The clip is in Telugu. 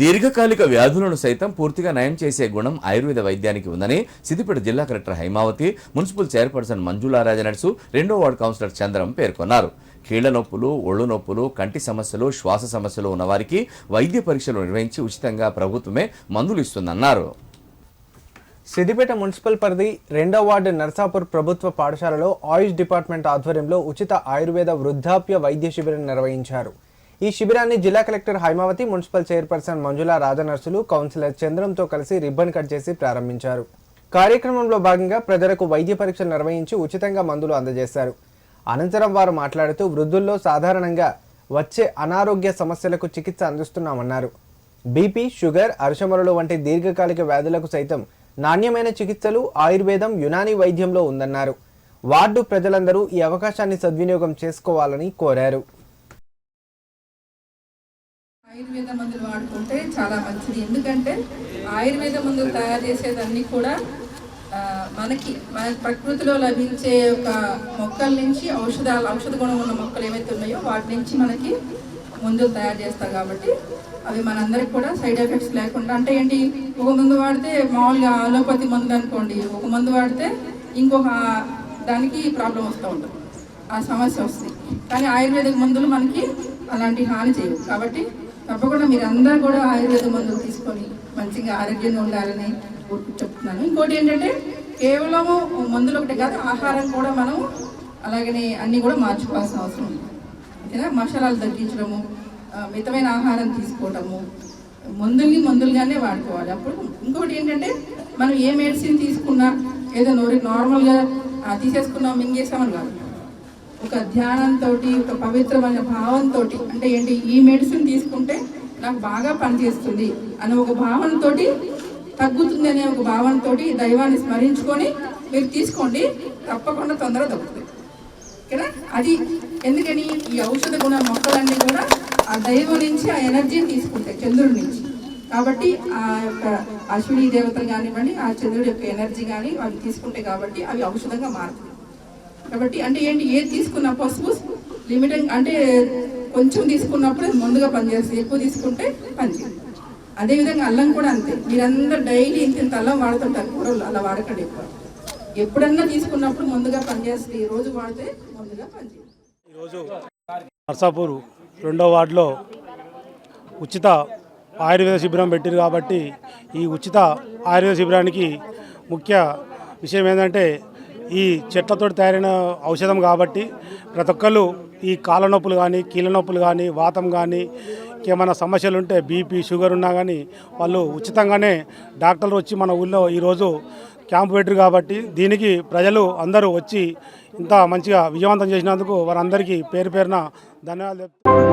దీర్ఘకాలిక వ్యాధులను సైతం పూర్తిగా నయం చేసే గుణం ఆయుర్వేద వైద్యానికి ఉందని సిద్దిపేట జిల్లా collector Haimavathi municipal chairperson Manjula Rajanarsu రెండో వార్డు కౌన్సిలర్ చంద్రం పేర్కొన్నారు. కీళ్ళ నొప్పులు ఒళ్ళు నొప్పులు కంటి సమస్యలు శ్వాస సమస్యలు ఉన్నవారికి వైద్య పరీక్షలు నిర్వహించి ఉచితంగా ప్రభుత్వమే మందులు ఇస్తుందన్నారు. సిద్దిపేట మున్సిపల్ పరిధి రెండో వార్డు నర్సాపూర్ ప్రభుత్వ పాఠశాలలో ఆయుష్ డిపార్ట్మెంట్ ఆధ్వర్యంలో ఉచిత ఆయుర్వేద వృద్ధాప్య వైద్య శిబిరం నిర్వహించారు. ఈ శిబిరాన్ని జిల్లా collector Haimavathi municipal chairperson Manjula రాజనర్సులు councillor చంద్రంతో కలిసి రిబ్బన్ కట్ చేసి ప్రారంభించారు. కార్యక్రమంలో భాగంగా ప్రజలకు వైద్య పరీక్షలు నిర్వహించి ఉచితంగా మందులు అందజేశారు. అనంతరం వారు మాట్లాడుతూ వృద్ధుల్లో సాధారణంగా వచ్చే అనారోగ్య సమస్యలకు చికిత్స అందిస్తున్నామన్నారు. బీపీ షుగర్ అర్షమరులు వంటి దీర్ఘకాలిక వ్యాధులకు సైతం నాణ్యమైన చికిత్సలు ఆయుర్వేదం యునాని వైద్యంలో ఉందన్నారు. వార్డు ప్రజలందరూ ఈ అవకాశాన్ని సద్వినియోగం చేసుకోవాలని కోరారు. ఆయుర్వేద మందులు వాడుకుంటే చాలా మంచిది. ఎందుకంటే ఆయుర్వేద మందులు తయారు చేసేదన్నీ కూడా మనకి మన ప్రకృతిలో లభించే ఒక మొక్కల నుంచి ఔషధాలు ఔషధ గుణం ఉన్న మొక్కలు ఏవైతే ఉన్నాయో వాటి నుంచి మనకి మందులు తయారు చేస్తాం కాబట్టి అవి మనందరికి కూడా సైడ్ ఎఫెక్ట్స్ లేకుండా అంటే ఏంటి ఒక మందు వాడితే మామూలుగా అలోపతి మందులు అనుకోండి. ఒక మందు వాడితే ఇంకొక దానికి ప్రాబ్లం వస్తూ ఉంటుంది. ఆ సమస్య వస్తుంది. కానీ ఆయుర్వేదిక మందులు మనకి అలాంటి హాని చేయవు. కాబట్టి తప్పకుండా మీరు అందరూ కూడా ఆయుర్వేద మందులు తీసుకొని మంచిగా ఆరోగ్యంగా ఉండాలని చెప్తున్నాను. ఇంకోటి ఏంటంటే కేవలము మందులు ఒకటి కాదు ఆహారం కూడా మనం అలాగనే అన్నీ కూడా మార్చుకోవాల్సిన అవసరం ఉంది. ఓకేనా? మసాలాలు తగ్గించడము మితమైన ఆహారం తీసుకోవడము మందుల్ని మందులుగానే వాడుకోవాలి. అప్పుడు ఇంకోటి ఏంటంటే మనం ఏ మెడిసిన్ తీసుకున్నా ఏదో నోరి నార్మల్గా తీసేసుకున్నాం మింగేసామని కాదు. ఒక ధ్యానంతో ఒక పవిత్రమైన భావంతో అంటే ఏంటి ఈ మెడిసిన్ తీసుకుంటే నాకు బాగా పనిచేస్తుంది అనే ఒక భావనతో తగ్గుతుంది అనే ఒక భావనతో దైవాన్ని స్మరించుకొని మీరు తీసుకోండి తప్పకుండా తొందరగా తగ్గుతుంది. కదా? అది ఎందుకని? ఈ ఔషధ గుణ మొక్కలన్నీ కూడా ఆ దైవం నుంచి ఆ ఎనర్జీని తీసుకుంటాయి చంద్రుడి నుంచి. కాబట్టి ఆ యొక్క అశ్విని దేవతలు కానివ్వండి ఆ చంద్రుడి యొక్క ఎనర్జీ కానీ అవి తీసుకుంటాయి కాబట్టి అవి ఔషధంగా మారుతాయి. కాబట్టి అంటే ఏంటి ఏది తీసుకున్న పసుపు లిమిటెడ్ అంటే కొంచెం తీసుకున్నప్పుడు అది ముందుగా పనిచేస్తుంది. ఎక్కువ తీసుకుంటే పనిచేయదు. అదేవిధంగా అల్లం కూడా అంతే. మీరందరూ డైలీ ఇంత ఇంత అల్లం వాడుతుంటారు. కూరలు అలా వాడకండి ఎక్కువ. ఎప్పుడన్నా తీసుకున్నప్పుడు ముందుగా పనిచేస్తుంది ఈ రోజు వాడితే ముందుగా పనిచేస్తుంది ఈరోజు నర్సాపూర్ రెండో వార్డులో ఉచిత ఆయుర్వేద శిబిరం పెట్టారు కాబట్టి ఈ ఉచిత ఆయుర్వేద శిబిరానికి ముఖ్య విషయం ఏంటంటే ఈ చెట్లతో తయారైన ఔషధం కాబట్టి ప్రతి ఒక్కరు ఈ కాళ్ళ నొప్పులు కానీ కీళ్ళ నొప్పులు కానీ వాతం కానీ ఏమైనా సమస్యలు ఉంటే బీపీ షుగర్ ఉన్నా కానీ వాళ్ళు ఉచితంగానే డాక్టర్లు వచ్చి మన ఊళ్ళో ఈరోజు క్యాంపు పెట్టరు కాబట్టి దీనికి ప్రజలు అందరూ వచ్చి ఇంత మంచిగా విజయవంతం చేసినందుకు వారందరికీ పేరు పేరున ధన్యవాదాలు.